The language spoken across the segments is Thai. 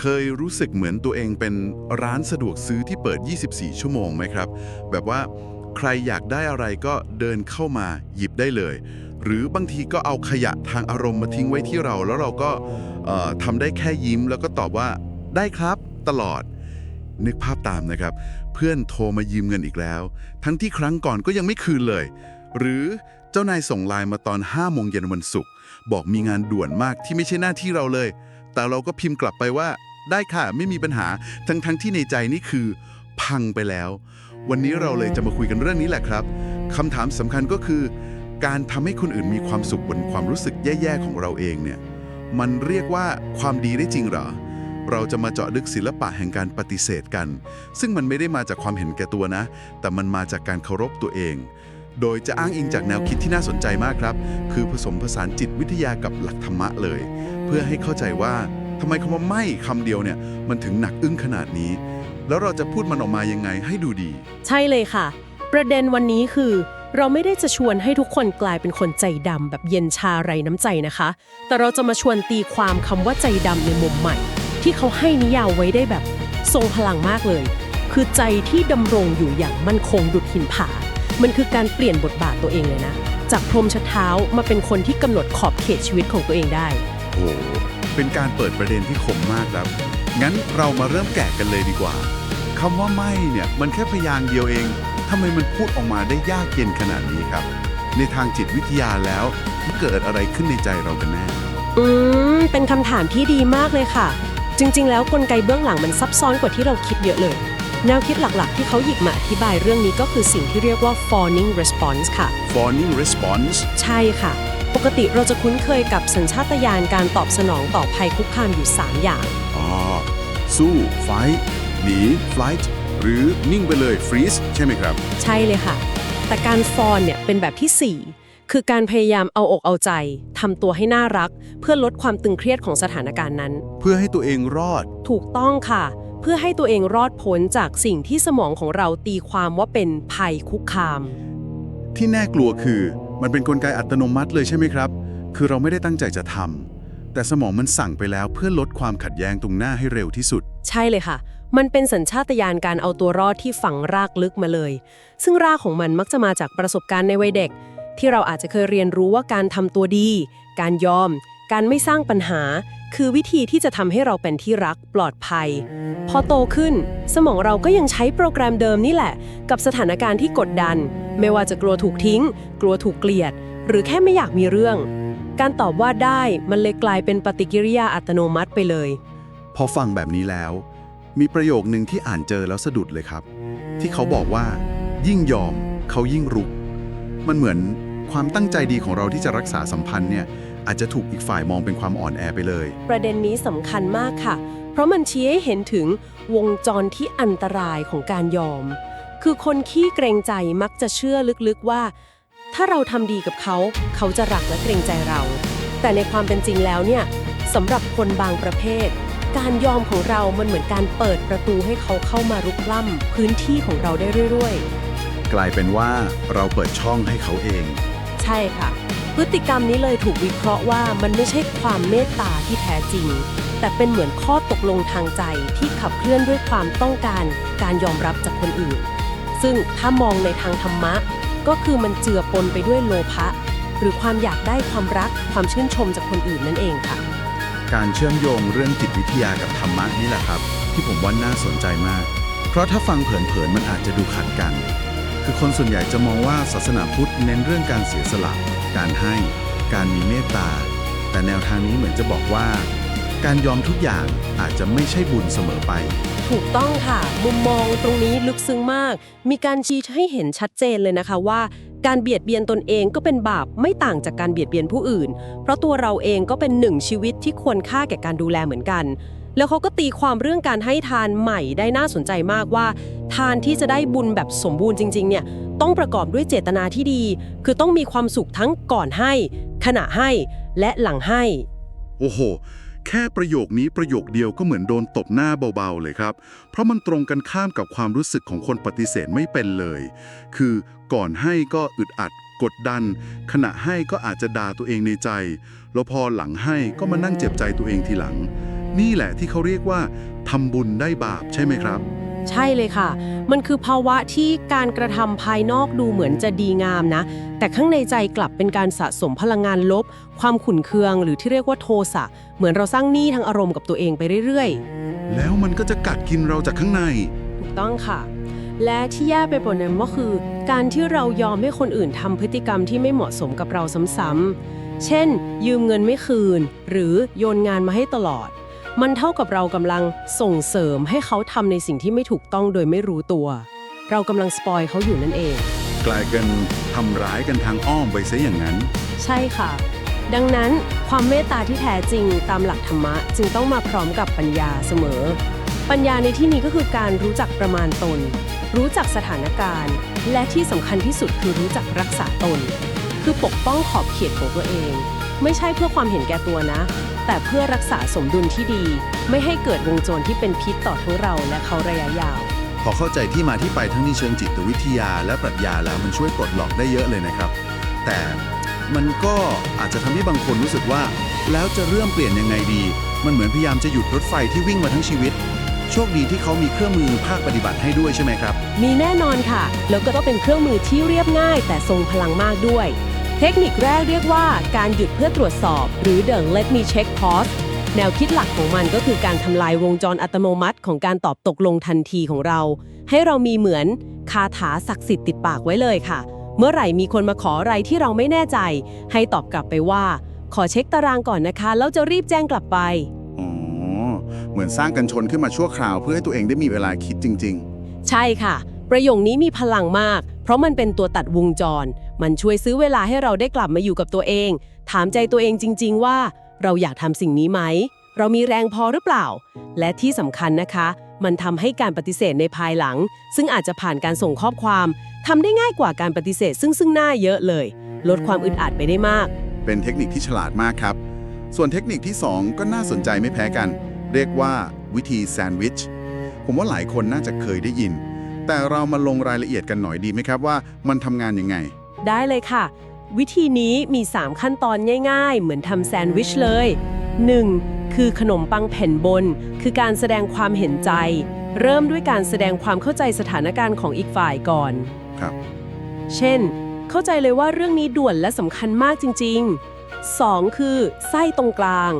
เคยรู้สึกเหมือนตัวเองเป็นร้านสะดวกซื้อที่เปิด 24 ชั่วโมงไหมครับ แบบว่าใครอยากได้อะไรก็เดินเข้ามาหยิบได้เลย หรือบางทีก็เอาขยะทางอารมณ์มาทิ้งไว้ที่เรา แล้วเราก็ทำได้แค่ยิ้ม แล้วก็ตอบว่าได้ครับตลอด นึกภาพตามนะครับ เพื่อนโทรมายืมเงินอีกแล้ว ทั้งที่ครั้งก่อนก็ยังไม่คืนเลย หรือเจ้านายส่งไลน์มาตอน5โมงเย็นวันศุกร์บอกมีงานด่วนมากที่ไม่ใช่หน้าที่เราเลย แต่เราก็พิมพ์กลับไปว่า ได้ค่ะ ไม่มีปัญหาทั้งทั้งที่ในใจนี่คือ พังไปแล้ว วันนี้เราเลยจะมาคุยกันเรื่องนี้แหละครับคำถามสำคัญก็คือ การทำให้คนอื่นมีความสุขบนความรู้สึกแย่ๆของเราเองเนี่ยมันเรียกว่าความดีได้จริงหรอ เราจะมาเจาะลึกศิลปะแห่งการปฏิเสธกัน ซึ่งมันไม่ได้มาจากความเห็นแก่ตัวนะ แต่มันมาจากการเคารพตัวเอง โดยจะอ้างอิงจากแนวคิดที่น่าสนใจมากครับ คือผสมผสานจิตวิทยากับหลักธรรมะเลย เพื่อให้เข้าใจว่า ทำไมคำว่าไม่คำเดียวเนี่ยมันถึงหนักอึ้งขนาดนี้ แล้วเราจะพูดมันออกมายังไงให้ดูดี ใช่เลยค่ะ ประเด็นวันนี้คือ เราไม่ได้จะชวนให้ทุกคนกลายเป็นคนใจดำแบบเย็นชาไรน้ำใจนะคะ แต่เราจะมาชวนตีความคำว่าใจดำในมุมใหม่ ที่เขาให้นิยามไว้ได้แบบทรงพลังมากเลย คือใจที่ดำรงอยู่อย่างมั่นคงดุดหินผา มันคือการเปลี่ยนบทบาทตัวเองเลยนะ จากพรหมชะเท้ามาเป็นคนที่กำหนดขอบเขตชีวิตของตัวเองได้ โอ้โห เป็นการเปิดประเด็นที่คมมากครับ งั้นเรามาเริ่มแกะกันเลยดีกว่าคำว่าไม่เนี่ยมันแค่พยางค์เดียวเองทำไมมันพูดออกมาได้ยากเย็นขนาดนี้ครับ ในทางจิตวิทยาแล้วมันเกิดอะไรขึ้นในใจเรากันแน่ อืม เป็นคำถามที่ดีมากเลยค่ะ จริง ๆ แล้วกลไกเบื้องหลังมันซับซ้อนกว่าที่เราคิดเยอะเลย แนวคิดหลักๆ ที่เขาหยิบมาอธิบายเรื่องนี้ก็คือสิ่งที่เรียกว่า fawning response ค่ะ fawning response ใช่ค่ะ ปกติเราจะคุ้นเคยกับสัญชาตญาณการตอบสนองต่อภัยคุกคามอยู่ 3 อย่าง อ๋อ สู้ fight หนี flight หรือนิ่งไปเลย freeze ใช่ไหมครับ ใช่เลยค่ะ แต่การฟอนเนี่ยเป็นแบบทีสี่ 4 คือการพยายามเอาอกเอาใจทำตัวให้น่ารัก เพื่อลดความตึงเครียดของสถานการณ์นั้น เพื่อให้ตัวเองรอด ถูกต้องค่ะ เพื่อให้ตัวเองรอดพ้นจากสิ่งที่สมองของเราตีความว่าเป็นภัยคุกคาม ที่น่ากลัวคือ มันเป็นนกลไกอัตโนมัติเลยใช่ไหมครับ คือเราไม่ได้ตั้งใจจะทำแต่สมองมันสั่งไปแล้วเพื่อลดความขัดแย้งตรงหน้าให้เร็วที่สุด ใช่เลยค่ะ มันเป็นสัญชาตญาณการเอาตัวรอดที่ฝังรากลึกมาเลย ซึ่งรากของมันมักจะมาจากประสบการณ์ในวัยเด็ก ที่เราอาจจะเคยเรียนรู้ว่าการทำตัวดี การยอม การไม่สร้างปัญหา คือวิธีที่จะทำให้เราเป็นที่รักปลอดภัย พอโตขึ้น สมองเราก็ยังใช้โปรแกรมเดิมนี่แหละ กับสถานการณ์ที่กดดัน ไม่ว่าจะกลัวถูกทิ้ง กลัวถูกเกลียด หรือแค่ไม่อยากมีเรื่อง การตอบว่าได้มันเลยกลายเป็นปฏิกิริยาอัตโนมัติไปเลย พอฟังแบบนี้แล้ว มีประโยคนึงที่อ่านเจอแล้วสะดุดเลยครับ ที่เขาบอกว่า ยิ่งยอมเขายิ่งรุก มันเหมือนความตั้งใจดีของเราที่จะรักษาสัมพันธ์เนี่ยอาจจะถูกอีกฝ่ายมองเป็นความอ่อนแอไปเลย ประเด็นนี้สำคัญมากค่ะ เพราะมันชี้ให้เห็นถึงวงจรที่อันตรายของการยอม คือคนขี้เกรงใจมักจะเชื่อลึกๆว่า ถ้าเราทำดีกับเขา เขาจะรักและเกรงใจเรา แต่ในความเป็นจริงแล้วเนี่ยสำหรับคนบางประเภท การยอมของเรามันเหมือนการเปิดประตูให้เขาเข้ามารุกล้ำพื้นที่ของเราได้เรื่อยๆ กลายเป็นว่าเราเปิดช่องให้เขาเอง ใช่ค่ะ พฤติกรรมนี้เลยถูกวิเคราะห์ว่ามันไม่ใช่ความเมตตาที่แท้จริง แต่เป็นเหมือนข้อตกลงทางใจที่ขับเคลื่อนด้วยความต้องการ การยอมรับจากคนอื่น ซึ่งถ้ามองในทางธรรมะ ก็คือมันเจือปนไปด้วยโลภะหรือความอยากได้ความรักความชื่นชมจากคนอื่นนั่นเองค่ะ การเชื่อมโยงเรื่องจิตวิทยากับธรรมะนี่แหละครับ ที่ผมว่าน่าสนใจมาก เพราะถ้าฟังเผินๆมันอาจจะดูขัดกัน คือคนส่วนใหญ่จะมองว่าศาสนาพุทธเน้นเรื่องการเสียสละ การให้ การมีเมตตา แต่แนวทางนี้เหมือนจะบอกว่า การยอมทุกอย่างอาจจะไม่ใช่บุญเสมอไป ถูกต้องค่ะ มุมมองตรงนี้ลึกซึ้งมาก มีการชี้ให้เห็นชัดเจนเลยนะคะว่า การเบียดเบียนตนเองก็เป็นบาปไม่ต่างจากการเบียดเบียนผู้อื่น เพราะตัวเราเองก็เป็นหนึ่งชีวิตที่ควรค่าแก่การดูแลเหมือนกัน แล้วเขาก็ตีความเรื่องการให้ทานใหม่ได้น่าสนใจมากว่า ทานที่จะได้บุญแบบสมบูรณ์จริง ๆ เนี่ยต้องประกอบด้วยเจตนาที่ดี คือต้องมีความสุขทั้งก่อนให้ ขณะให้และหลังให้ โอ้โห แค่ประโยคนี้ประโยคเดียวก็เหมือนโดนตบหน้าเบาๆเลยครับ เพราะมันตรงกันข้ามกับความรู้สึกของคนปฏิเสธไม่เป็นเลย คือก่อนให้ก็อึดอัดกดดัน ขณะให้ก็อาจจะด่าตัวเองในใจ แล้วพอหลังให้ก็มานั่งเจ็บใจตัวเองทีหลัง นี่แหละที่เขาเรียกว่าทำบุญได้บาปใช่ไหมครับ ใช่เลยค่ะ มันคือภาวะที่การกระทำภายนอกดูเหมือนจะดีงามนะ แต่ข้างในใจกลับเป็นการสะสมพลังงานลบ ความขุ่นเคืองหรือที่เรียกว่าโทสะเหมือนเราสร้างหนี้ทางอารมณ์กับตัวเองไปเรื่อยแล้วมันก็จะกัดกินเราจากข้างใน ๆ ถูกต้องค่ะ และที่แย่ไปกว่านั้นก็คือ การที่เรายอมให้คนอื่นทำพฤติกรรมที่ไม่เหมาะสมกับเราซ้ำๆเช่น ยืมเงินไม่คืน หรือโยนงานมาให้ตลอด มันเท่ากับเรากำลังส่งเสริมให้เขาทำในสิ่งที่ไม่ถูกต้องโดยไม่รู้ตัว เรากำลังสปอยเขาอยู่นั่นเอง กลายกันทำร้ายกันทางอ้อมไปซะอย่างนั้น ใช่ค่ะ ดังนั้นความเมตตาที่แท้จริงตามหลักธรรมะจึงต้องมาพร้อมกับปัญญาเสมอ ปัญญาในที่นี้ก็คือการรู้จักประมาณตน รู้จักสถานการณ์ และที่สำคัญที่สุดคือรู้จักรักษาตน คือปกป้องขอบเขตของตัวเอง ไม่ใช่เพื่อความเห็นแก่ตัวนะ แต่เพื่อรักษาสมดุลที่ดี ไม่ให้เกิดวงจรที่เป็นพิษต่อทั้งเราและเขาระยะยาว พอเข้าใจที่มาที่ไปทั้งในเชิงจิตวิทยาและปรัชญาแล้วมันช่วยปลดล็อกได้เยอะเลยนะครับ แต่ มันก็อาจจะทำให้บางคนรู้สึกว่า แล้วจะเริ่มเปลี่ยนยังไงดี มันเหมือนพยายามจะหยุดรถไฟที่วิ่งมาทั้งชีวิต โชคดีที่เขามีเครื่องมือภาคปฏิบัติให้ด้วยใช่ไหมครับ มีแน่นอนค่ะ แล้วก็ต้องเป็นเครื่องมือที่เรียบง่าย แต่ทรงพลังมากด้วย เทคนิคแรกเรียกว่าการหยุดเพื่อตรวจสอบ หรือ the let me check pause แนวคิดหลักของมันก็คือการทำลายวงจรอัตโนมัติ ของการตอบตกลงทันทีของเรา ให้เรามีเหมือนคาถาศักดิ์สิทธิ์ติดปากไว้เลยค่ะ เมื่อไหร่มีคนมาขออะไรที่เราไม่แน่ใจ ให้ตอบกลับไปว่า ขอเช็คตารางก่อนนะคะ แล้วจะรีบแจ้งกลับไป อ๋อ เหมือนสร้างกันชนขึ้นมาชั่วคราวเพื่อให้ตัวเองได้มีเวลาคิดจริง ใช่ค่ะ ประโยคนี้มีพลังมาก เพราะมันเป็นตัวตัดวงจร มันช่วยซื้อเวลาให้เราได้กลับมาอยู่กับตัวเอง ถามใจตัวเองจริง ๆ ว่า เราอยากทำสิ่งนี้ไหม เรามีแรงพอหรือเปล่า และที่สำคัญนะคะ มันทำให้การปฏิเสธในภายหลัง ซึ่งอาจจะผ่านการส่งข้อความทำได้ง่ายกว่าการปฏิเสธ ซึ่งซึ่งหน้าเยอะเลย ลดความอึดอัดไปได้มากๆเป็นเทคนิคที่ฉลาดมากครับ ส่วนเทคนิคที่ 2 ก็น่าสนใจไม่แพ้กัน เรียกว่าวิธีแซนด์วิช ผมว่าหลายคนน่าจะเคยได้ยิน แต่เรามาลงรายละเอียดกันหน่อยดีไหมครับว่ามันทำงานยังไง ได้เลยค่ะ วิธีนี้มี 3 ขั้นตอนง่าย ๆ เหมือนทำแซนด์วิชเลย 1. คือขนมปังแผ่นบน คือการแสดงความเห็นใจ เริ่มด้วยการแสดงความเข้าใจสถานการณ์ของอีกฝ่ายก่อน ครับ เช่น เข้าใจเลยว่าเรื่องนี้ด่วนและสำคัญมากจริง ๆ 2. คือ ไส้ตรงกลาง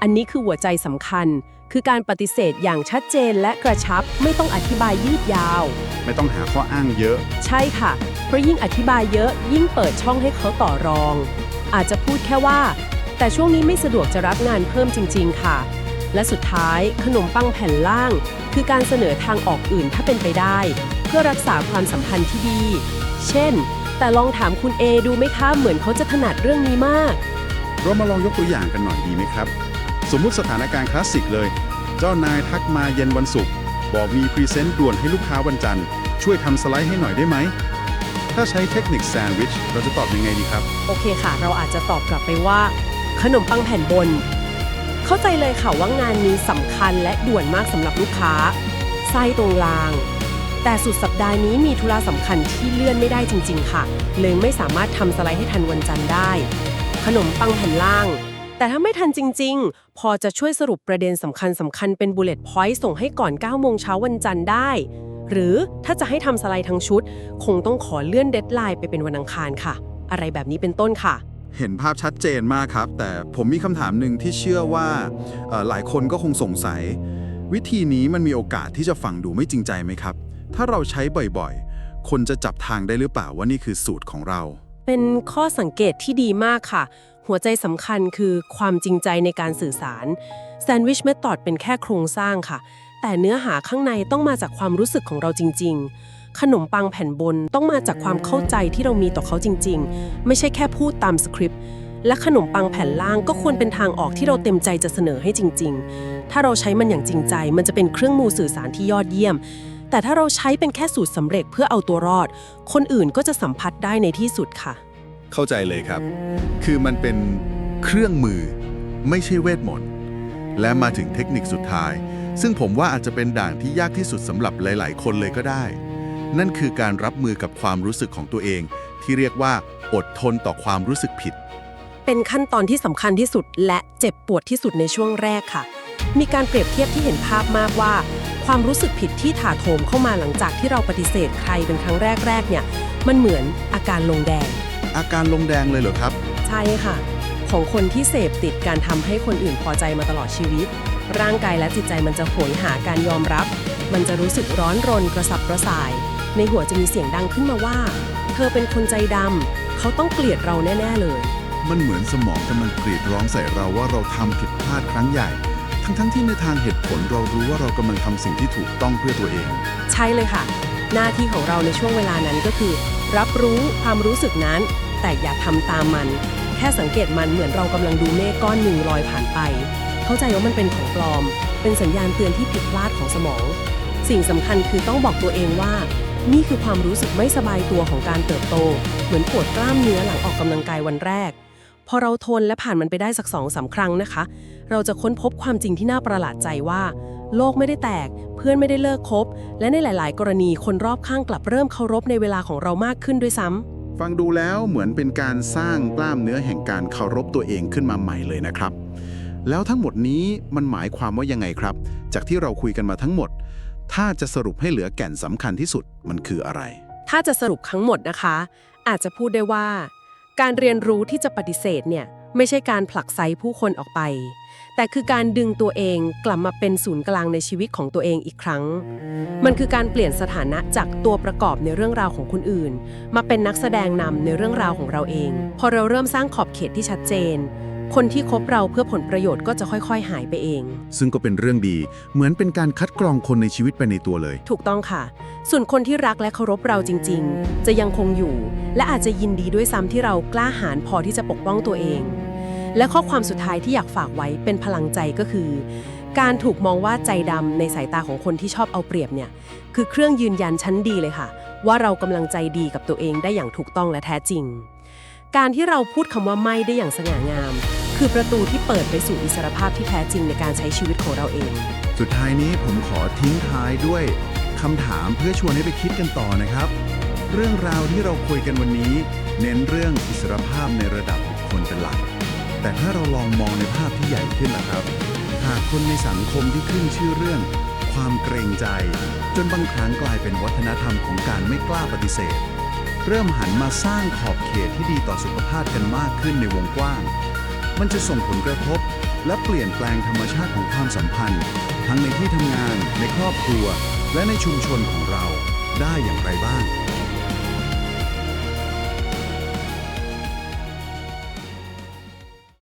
อันนี้คือหัวใจสำคัญ คือการปฏิเสธอย่างชัดเจนและกระชับไม่ต้องอธิบายยืดยาว ไม่ต้องหาข้ออ้างเยอะ ใช่ค่ะ เพราะยิ่งอธิบายเยอะ ยิ่งเปิดช่องให้เขาต่อรอง อาจจะพูดแค่ว่า แต่ช่วงนี้ไม่สะดวกจะรับงานเพิ่มจริง ๆ ค่ะ และสุดท้ายขนมปังแผ่นล่าง คือการเสนอทางออกอื่นถ้าเป็นไปได้ เพื่อรักษาความสัมพันธ์ที่ดี เช่น แต่ลองถามคุณเอดูไหมคะเหมือนเขาจะถนัดเรื่องนี้มาก เรามาลองยกตัวอย่างกันหน่อยดีไหมครับ สมมุติสถานการณ์คลาสสิกเลย เจ้านายทักมาเย็นวันศุกร์บอกมีพรีเซนต์ด่วนให้ลูกค้าวันจันทร์ ช่วยทำสไลด์ให้หน่อยได้ไหม ถ้าใช้เทคนิคแซนด์วิชเราจะตอบยังไงดีครับ โอเคค่ะ เราอาจจะตอบกลับไปว่า ขนมปังแผ่นบน เข้าใจเลยค่ะว่างานนี้สำคัญและด่วนมากสำหรับลูกค้า ไส้ตรงลาง แต่สุดสัปดาห์นี้มีธุระสำคัญที่เลื่อนไม่ได้จริง ๆ ค่ะ เลยไม่สามารถทำสไลด์ให้ทันวันจันทร์ได้ ขนมปังแผ่นล่าง แต่ถ้าไม่ทันจริง ๆ พอจะช่วยสรุปประเด็นสำคัญสำคัญเป็นบุลเลต์พอยต์ส่งให้ก่อน9โมงเช้าวันจันทร์ได้ หรือถ้าจะให้ทำสไลด์ทั้งชุด คงต้องขอเลื่อนเดทไลน์ไปเป็นวันอังคารค่ะ อะไรแบบนี้เป็นต้นค่ะ เห็นภาพชัดเจนมากครับ แต่ผมมีคำถามหนึ่งที่เชื่อว่าหลายคนก็คงสงสัย วิธีนี้มันมีโอกาสที่จะฟังดูไม่จริงใจไหมครับ ถ้าเราใช้บ่อยๆ คนจะจับทางได้หรือเปล่าว่านี่คือสูตรของเรา เป็นข้อสังเกตที่ดีมากค่ะ หัวใจสำคัญคือความจริงใจในการสื่อสารแซนด์วิชเมธอดเป็นแค่โครงสร้างค่ะ แต่เนื้อหาข้างในต้องมาจากความรู้สึกของเราจริง ๆ ขนมปังแผ่นบนต้องมาจากความเข้าใจที่เรามีต่อเขาจริง ๆ ไม่ใช่แค่พูดตามสคริปต์ และขนมปังแผ่นล่างก็ควรเป็นทางออกที่เราเต็มใจจะเสนอให้จริง ๆ ถ้าเราใช้มันอย่างจริงใจ มันจะเป็นเครื่องมือสื่อสารที่ยอดเยี่ยม แต่ถ้าเราใช้เป็นแค่สูตรสำเร็จเพื่อเอาตัวรอด คนอื่นก็จะสัมผัสได้ในที่สุดค่ะ เข้าใจเลยครับ คือมันเป็นเครื่องมือ ไม่ใช่เวทมนต์ และมาถึงเทคนิคสุดท้าย ซึ่งผมว่าอาจจะเป็นด่านที่ยากที่สุดสำหรับหลาย ๆ คนเลยก็ได้ นั่นคือการรับมือกับความรู้สึกของตัวเอง ที่เรียกว่า อดทนต่อความรู้สึกผิด เป็นขั้นตอนที่สำคัญที่สุดและเจ็บปวดที่สุดในช่วงแรกค่ะ มีการเปรียบเทียบที่เห็นภาพมากว่า ความรู้สึกผิดที่ถาโถมเข้ามาหลังจากที่เราปฏิเสธใครเป็นครั้งแรก ๆ เนี่ย มันเหมือนอาการลงแดง อาการลงแดงเลยเหรอครับ ใช่ค่ะ ของคนที่เสพติดการทำให้คนอื่นพอใจมาตลอดชีวิต ร่างกายและจิตใจมันจะโหยหาการยอมรับ มันจะรู้สึกร้อนรนกระสับกระส่าย ในหัวจะมีเสียงดังขึ้นมาว่า เธอเป็นคนใจดำเขาต้องเกลียดเราแน่ ๆ เลย มันเหมือนสมองกำลังกรีดร้องใส่เราว่าเราทำผิดพลาดครั้งใหญ่ ทั้งๆที่ในทางเหตุผลเรารู้ว่าเรากำลังทำสิ่งที่ถูกต้องเพื่อตัวเอง ใช่เลยค่ะ หน้าที่ของเราในช่วงเวลานั้นก็คือ รับรู้ความรู้สึกนั้น แต่อย่าทำตามมัน แค่สังเกตมันเหมือนเรากำลังดูเมฆก้อนหนึ่งลอยผ่านไป เข้าใจว่ามันเป็นของปลอม เป็นสัญญาณเตือนที่ผิดพลาดของสมอง สิ่งสำคัญคือต้องบอกตัวเองว่า นี่คือความรู้สึกไม่สบายตัวของการเติบโต เหมือนปวดกล้ามเนื้อหลังออกกำลังกายวันแรก พอเราทนและผ่านมันไปได้สักสองสามครั้งนะคะ เราจะค้นพบความจริงที่น่าประหลาดใจว่า โลกไม่ได้แตก เพื่อนไม่ได้เลิกคบ และในหลาย ๆ กรณีคนรอบข้างกลับเริ่มเคารพในเวลาของเรามากขึ้นด้วยซ้ำฟังดูแล้วเหมือนเป็นการสร้างกล้ามเนื้อแห่งการเคารพตัวเองขึ้นมาใหม่เลยนะครับ แล้วทั้งหมดนี้มันหมายความว่ายังไงครับ จากที่เราคุยกันมาทั้งหมด ถ้าจะสรุปให้เหลือแก่นสำคัญที่สุดมันคืออะไร ถ้าจะสรุปทั้งหมดนะคะ อาจจะพูดได้ว่า การเรียนรู้ที่จะปฏิเสธเนี่ยไม่ใช่การผลักไสผู้คนออกไป แต่คือการดึงตัวเองกลับมาเป็นศูนย์กลางในชีวิตของตัวเองอีกครั้ง มันคือการเปลี่ยนสถานะจากตัวประกอบในเรื่องราวของคนอื่น มาเป็นนักแสดงนำในเรื่องราวของเราเอง พอเราเริ่มสร้างขอบเขตที่ชัดเจน คนที่คบเราเพื่อผลประโยชน์ก็จะค่อยๆ หายไปเอง ซึ่งก็เป็นเรื่องดี เหมือนเป็นการคัดกรองคนในชีวิตไปในตัวเลย ถูกต้องค่ะ ส่วนคนที่รักและเคารพเราจริง ๆ จะยังคงอยู่ และอาจจะยินดีด้วยซ้ำที่เรากล้าหาญพอที่จะปกป้องตัวเอง และข้อความสุดท้ายที่อยากฝากไว้เป็นพลังใจก็คือ การถูกมองว่าใจดำในสายตาของคนที่ชอบเอาเปรียบเนี่ย คือเครื่องยืนยันชั้นดีเลยค่ะ ว่าเรากำลังใจดีกับตัวเองได้อย่างถูกต้องและแท้จริง การที่เราพูดคำว่าไม่ได้อย่างสง่างาม คือประตูที่เปิดไปสู่อิสรภาพที่แท้จริงในการใช้ชีวิตของเราเอง สุดท้ายนี้ผมขอทิ้งท้ายด้วยคำถามเพื่อชวนให้ไปคิดกันต่อนะครับ เรื่องราวที่เราคุยกันวันนี้ เน้นเรื่องอิสรภาพในระดับบุคคลเป็นหลัก แต่ถ้าเราลองมองในภาพที่ใหญ่ขึ้นล่ะครับ หากคนในสังคมที่ขึ้นชื่อเรื่อง ความเกรงใจ จนบางครั้งกลายเป็นวัฒนธรรมของการไม่กล้าปฏิเสธ เริ่มหันมาสร้างขอบเขตที่ดีต่อสุขภาพกันมากขึ้นในวงกว้าง มันจะส่งผลกระทบ และเปลี่ยนแปลงธรรมชาติของความสัมพันธ์ ทั้งในที่ทำงาน ในครอบครัว และในชุมชนของเราได้อย่างไรบ้าง